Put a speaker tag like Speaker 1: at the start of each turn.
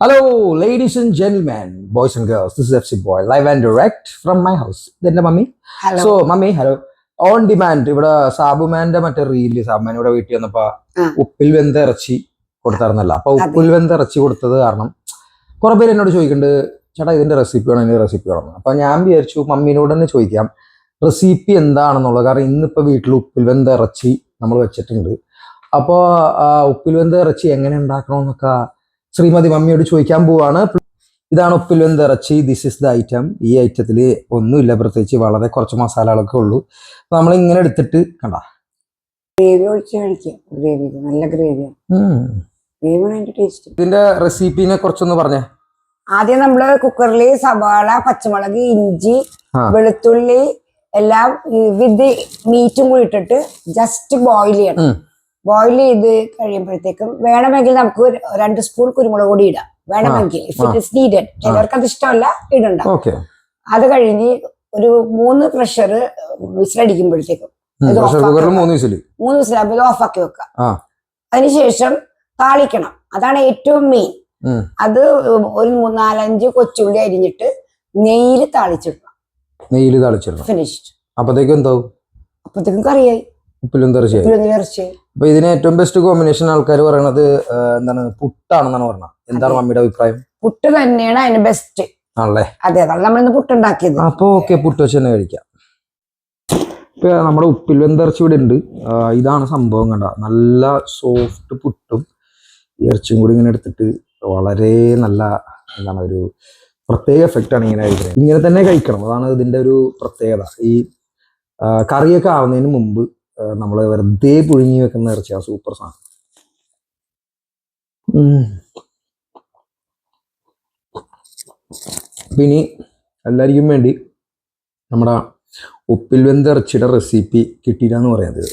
Speaker 1: Hello, and gentleman boys and girls this This is FC Boy, live and direct from my house. ഇതെന്റെ mummy. So mummy hello on demand ഇവിടെ സാബുമാന്റെ മറ്റേ reel Sabumon ഇവിടെ വീട്ടിൽ വന്നപ്പോ ഉപ്പിൽ വെന്ത ഇറച്ചി കൊടുത്തായിരുന്നല്ലോ അപ്പൊ ഉപ്പിൽ വെന്ത ഇറച്ചി കൊടുത്തത് കാരണം കുറെ പേര് എന്നോട് ചോദിക്കുന്നുണ്ട് ചേട്ടാ ഇതിന്റെ റെസിപ്പി വേണം? ഇതിന്റെ റെസിപ്പി വേണം? അപ്പൊ ഞാൻ വിചാരിച്ചു മമ്മീനോട് തന്നെ ചോദിക്കാം റെസിപ്പി എന്താണെന്നുള്ളത്? കാരണം ഇന്നിപ്പോ വീട്ടിൽ ഉപ്പിൽ വെന്ത ഇറച്ചി നമ്മൾ വെച്ചിട്ടുണ്ട്. അപ്പോൾ ഉപ്പിൽ വെന്ത ഇറച്ചി എങ്ങനെ ഉണ്ടാക്കണമെന്നൊക്കെ ശ്രീമതി മമ്മിയോട് ചോദിക്കാൻ പോവാണ്. ഇതാണ് ഉപ്പിൽ വെന്ത ഇറച്ചി ദിസ് ഇസ് ദ ഐറ്റം ഈ ഐറ്റത്തിൽ ഒന്നുമില്ല പ്രത്യേകിച്ച്. വളരെ കുറച്ച് മസാലകളൊക്കെ ഉള്ളൂ. അപ്പൊ നമ്മൾ ഇങ്ങനെ എടുത്തിട്ട് കണ്ട?
Speaker 2: ഗ്രേവി ഒഴിച്ച് കഴിക്കാം ഗ്രേവി നല്ല ഗ്രേവിയാണ്
Speaker 1: ഇതിന്റെ റെസിപ്പിനെ കുറിച്ചൊന്ന് പറഞ്ഞേ.
Speaker 2: ആദ്യം നമ്മൾ കുക്കറിൽ സവാള പച്ചമുളക് ഇഞ്ചി വെളുത്തുള്ളി എല്ലാം വിത്ത് മീറ്റും കൂടി ഇട്ടിട്ട് ജസ്റ്റ് ബോയിൽ ചെയ്യണം. ബോയിൽ ചെയ്ത് കഴിയുമ്പോഴത്തേക്കും വേണമെങ്കിൽ നമുക്ക് രണ്ട് സ്പൂൺ കുരുമുളക് കൂടി ഇടാം. വേണമെങ്കിൽ ഇഫ് ഇറ്റ് ഇസ് നീഡഡ് ചിലർക്ക് അത് ഇഷ്ടമല്ല ഇടണ്ട. അത് കഴിഞ്ഞ് ഒരു മൂന്ന് പ്രഷർ വിസിലടിക്കുമ്പോഴത്തേക്കും.
Speaker 1: മൂന്ന്
Speaker 2: വിസിലാകുമ്പോൾ ഇത് ഓഫാക്കി
Speaker 1: വെക്കുക.
Speaker 2: അതിനുശേഷം താളിക്കണം. അതാണ് ഏറ്റവും മെയിൻ അത് ഒരു മൂന്നാലഞ്ച് കൊച്ചുള്ളി അരിഞ്ഞിട്ട് നെയ്യിൽ താളിച്ചിടണം.
Speaker 1: നെയ്യിൽ താളിച്ചിടണം.
Speaker 2: ഫിനിഷ്ഡ്
Speaker 1: അപ്പത്തേക്കും എന്താവും?
Speaker 2: അപ്പത്തേക്കും കറിയായി.
Speaker 1: ഉപ്പിലും
Speaker 2: ഇറച്ചിയായി
Speaker 1: അപ്പൊ ഇതിന് ഏറ്റവും ബെസ്റ്റ് കോമ്പിനേഷൻ ആൾക്കാർ പറയണത് എന്താണ് പുട്ടാണെന്നാണ് പറഞ്ഞത്. എന്താണ് മമ്മിയുടെ അഭിപ്രായം?
Speaker 2: പുട്ട് തന്നെയാണ് അതിന് ബെസ്റ്റ്
Speaker 1: ആണല്ലേ?
Speaker 2: അതെ അതാണ് നമ്മളിന്ന് പുട്ടുണ്ടാക്കിയത്.
Speaker 1: അപ്പൊ ഓക്കെ പുട്ട് വെച്ച് തന്നെ കഴിക്കാം. ഇപ്പൊ നമ്മുടെ ഉപ്പിൽ വെന്തിറച്ചി ഇവിടെ ഉണ്ട്. ഇതാണ് സംഭവം കണ്ട. നല്ല സോഫ്റ്റ് പുട്ടും ഇറച്ചിയും കൂടി ഇങ്ങനെ എടുത്തിട്ട് വളരെ നല്ല എന്താണ് ഒരു പ്രത്യേക എഫക്റ്റ് ആണ് ഇങ്ങനെ കഴിക്കുന്നത്. ഇങ്ങനെ തന്നെ കഴിക്കണം. അതാണ് ഇതിന്റെ ഒരു പ്രത്യേകത. ഈ കറിയൊക്കെ ആവുന്നതിന് മുമ്പ് നമ്മൾ വെറുതെ പുഴുങ്ങി വെക്കുന്ന ഇറച്ചി ആ സൂപ്പർ സാധനം ഇനി എല്ലാവർക്കും വേണ്ടി നമ്മുടെ ഉപ്പിൽ വെന്ത ഇറച്ചിയുടെ റെസിപ്പി കിട്ടിയില്ല എന്ന് പറയുന്നത്